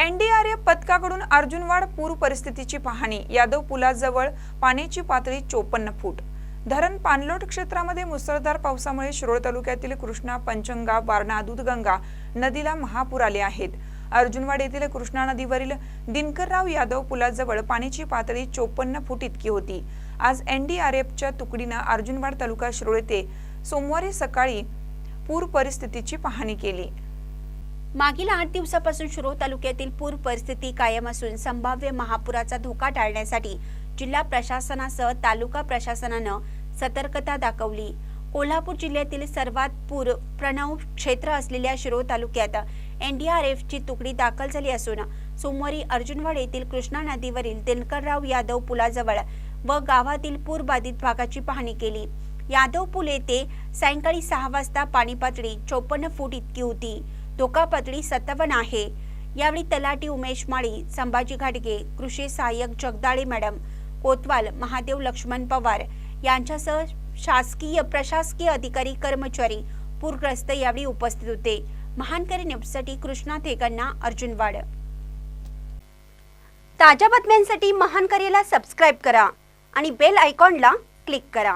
NDRF पथकाकडून अर्जुनवाड पूर परिस्थितीची पाहणी. यादव पुलाजवळ पाण्याची पातळी चोपन्न फूट. धरण पाणलोट क्षेत्रामध्ये मुसळधार पावसामुळे शिरोळ तालुक्यातील कृष्णा पंचंगा वारणा दूधगंगा नदीला महापूर आले आहेत. अर्जुनवाड येथील कृष्णा नदीवरील दिनकरराव यादव पुलाजवळ पाण्याची पातळी चोपन्न फूट इतकी होती. आज एनडीआरएफच्या तुकडीनं अर्जुनवाड तालुका शिरोळ येथे सोमवारी सकाळी पूर परिस्थितीची पाहणी केली. मागील आठ दिवसापासून शिरोळ तालुक्यातील पूर परिस्थिती कायम असून संभाव्य महापुराचा धोका टाळण्यासाठी जिल्हा प्रशासनासह तालुका प्रशासनानं सतर्कता दाखवली. कोल्हापूर जिल्ह्यातील सर्वात पूर प्रणव क्षेत्र असलेल्या शिरोळ तालुक्यात एनडीआरएफची तुकडी दाखल झाली असून सोमवारी अर्जुनवाड येथील कृष्णा नदीवरील दिनकरराव यादव पुलाजवळ व गावातील पूर बाधित भागाची पाहणी केली. यादव पूल येथे सायंकाळी सहा वाजता पाणी पातळी चोपन्न फूट इतकी होती. धोका पातळी सत्तावन्न आहे. यावेळी तलाठी उमेश माळी संभाजी घाटगे कृषी सहाय्यक जगदाळे मॅडम कोतवाल महादेव लक्ष्मण पवार यांच्यासह शासकीय प्रशासकीय अधिकारी कर्मचारी पूरग्रस्त यावेळी उपस्थित होते. महानकरी न्यूजसाठी कृष्णा थेगण्णा अर्जुनवाड ताज्या बातम्यांसाठी महानकरीला सबस्क्राईब करा आणि बेल आयकॉनला क्लिक करा.